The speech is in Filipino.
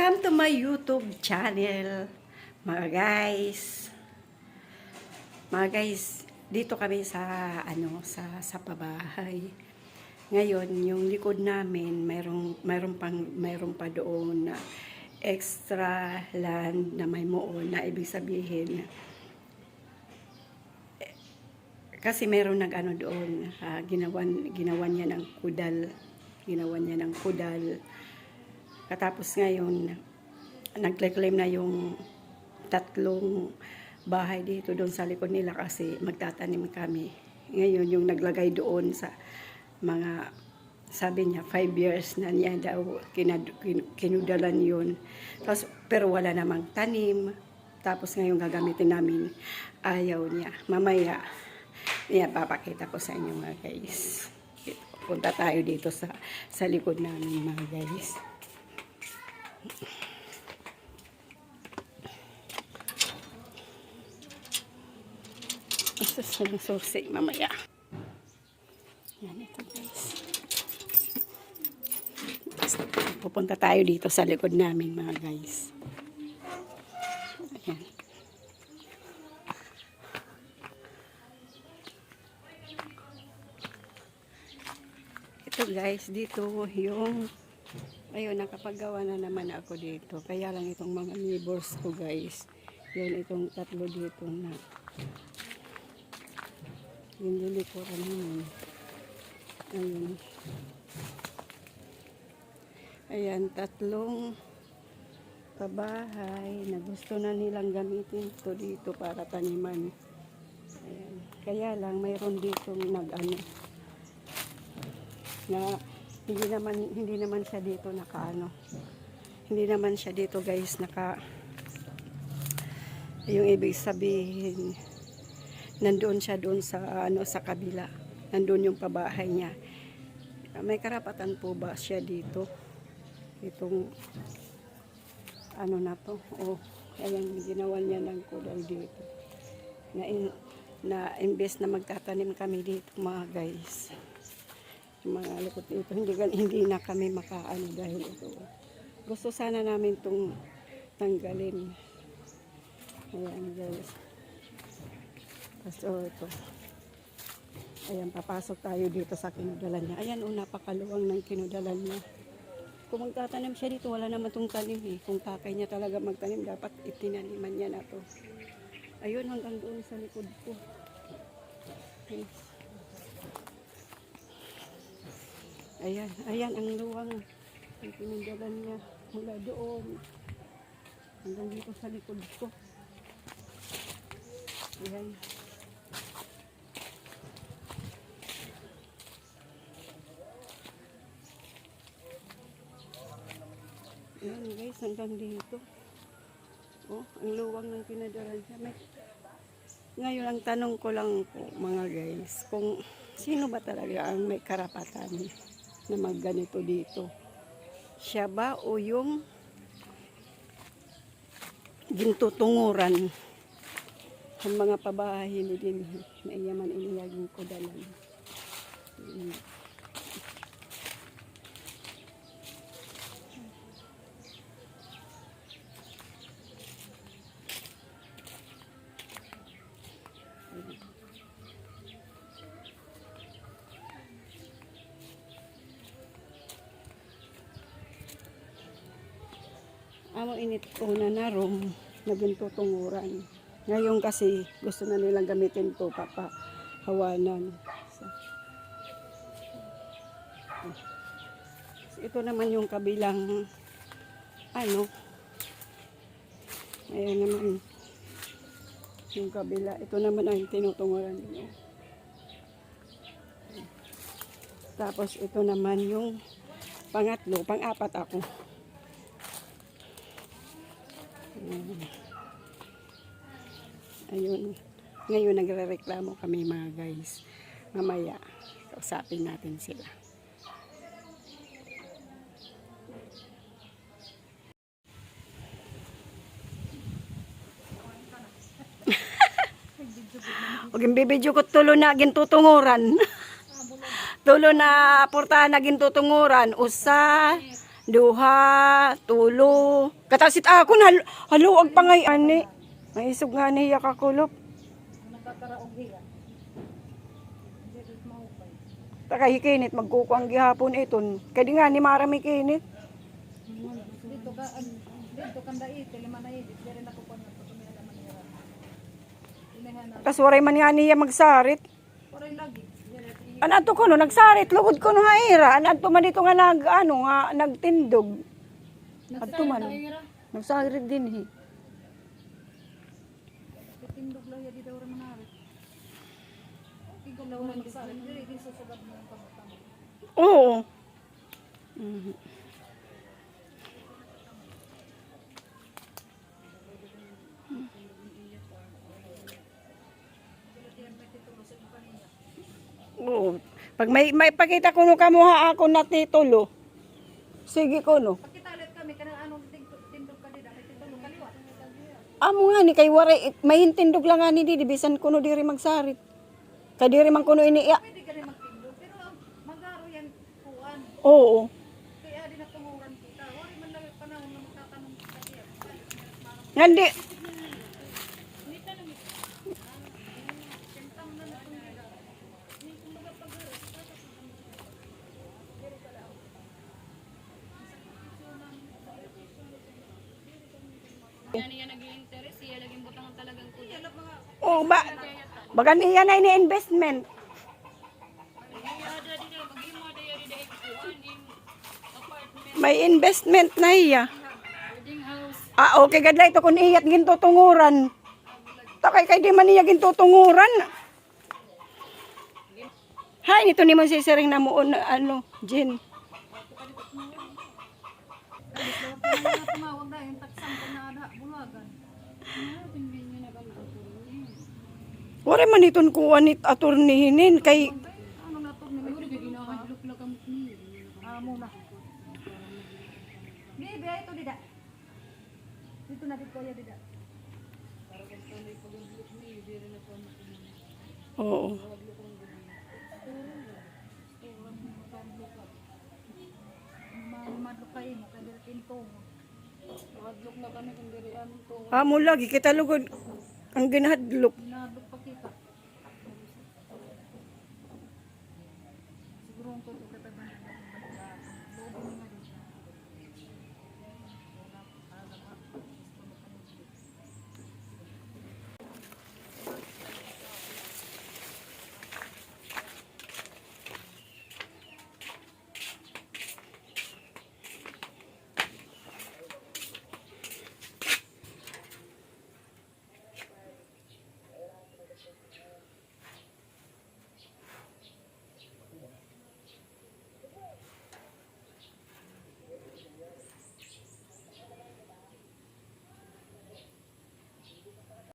Welcome to my YouTube channel, mga guys. Mga guys, dito kami sa ano sa sa pabahay. Ngayon, yung likod namin, mayroong mayroong pang mayroong pa doon na extra land na may muon na ibig sabihin kasi meron nag ano doon, ah, ginawan ginawan niya ng kudal, ginawan niya ng kudal. Katapos ngayon, nagclaim na yung tatlong bahay dito doon sa likod nila kasi magtatanim kami. Ngayon, yung naglagay doon sa mga, sabi niya, five years na niya daw kinad, kin- kinudalan yun. Tapos, pero wala namang tanim. Tapos ngayon gagamitin namin, ayaw niya. Mamaya, niya papakita ko sa inyo mga guys. Punta tayo dito sa, sa likod namin mga guys. Isa sa susi mamaya. Yan ito guys. Pupunta tayo dito sa likod namin mga guys. Ayan. Ito guys, dito yung ayun, nakapagawa na naman ako dito. Kaya lang itong mga neighbors ko guys. Yun itong tatlo dito na yung lilikuran naman. Ayun. Ayan, tatlong kabahay na gusto na nilang gamitin ito dito para taniman. Ayan. Kaya lang, mayroon dito nag-ano, na hindi naman hindi naman siya dito nakaano hindi naman siya dito guys naka yung ibig sabihin nandoon siya doon sa ano sa kabila. Nandoon yung pabahay niya. May karapatan po ba siya dito? Itong ano na to? Oh ayan ginawa niya ng kudal dito. Na in, na imbes na magtatanim kami dito mga guys yung mga likod dito. Hindi hindi na kami makaano dahil ito. Gusto sana namin tong tanggalin. Ayan guys. So ito. Ayan papasok tayo dito sa kinudalan niya. Ayan oh napakaluwang ng kinudalan niya. Kung magtatanim siya dito wala naman tong tanim eh. Kung kakay niya talaga magtanim dapat itinaniman niya na to. Ayun hanggang doon sa likod ko. Okay. Ayan, ayan ang luwang ang pinanggalan niya mula doon hanggang dito sa likod ko. Ayan. Ayan guys, hanggang dito. Oh, ang luwang ng pinadalan niya. May... Ngayon, ang tanong ko lang po, mga guys, kung sino ba talaga ang may karapatan na magganito dito? Siya ba o yung gintutunguran ang mga pabahay ni din na iyaman iniyagin ko dalan. Amo init ko na room na gintutunguran. Ngayon kasi gusto na nilang gamitin to papa. Hawanan. So, ito naman yung kabilang ano? Ayan naman. Yung kabila. Ito naman ang tinutunguran nyo. Tapos ito naman yung pangatlo pang-apat ako Ayun. Ngayon nagre-reklamo kami mga guys. Mamaya, kausapin natin sila. Huwag yung bibidyo ko tulo na gintutunguran. tulo na portahan na gintutunguran. Usa, duha, tulo. Katasit ako na haluag pa ngay ani. May isog nga niya kakulop. Nakakaraog hiya. Taka hikinit magkukuang gihapon iton. Kadi nga ni marami kinit. Dito ka, dito kan dait, lima na idit, dire na ko na, Tas waray man nga niya magsarit. oray lagi. Dire, i- Ano to ko no nagsarit lugod ko no haira. Ano to man dito nga nag ano nga nagtindog. Adto man. Nagsarit din hi. Titindog lang ya dito oray manari. Ikaw lang man magsalit, dire di susugad mo ang pagkatama. Oo. Mhm. Pag may, may pakita ko no kamuha ako na titulo. Sige ko no. Pagkitalit kami, kanang anong tindog ka dito, may tindog kaliwa. Amo nga ni kay waray may lang nga ni di bisan kuno diri magsarit. Kadiri man kuno ini iya. Pwede ka rin magtindog, pero magaro yan kuan. Oo. Kaya di natunguran kita. Wari man lang panahon na magtatanong kita diya. Ngandi. Oh, ba baga niya na ini investment. May investment na iya. Ah, okay gadla ito kung iyat gintutunguran. Takay kay di man niya gintutunguran. Hay, nito ni mo si Sering na mo ano, Jin. Tumawag na yung taksang ko na ada, bulagan. Wala man iton kuha ni attorneyinin kay. Dito na dito ya dida. Oo. Madlok kayo mo, dito pinto mo. Madlok na kami kung lugod ang ginahadlok.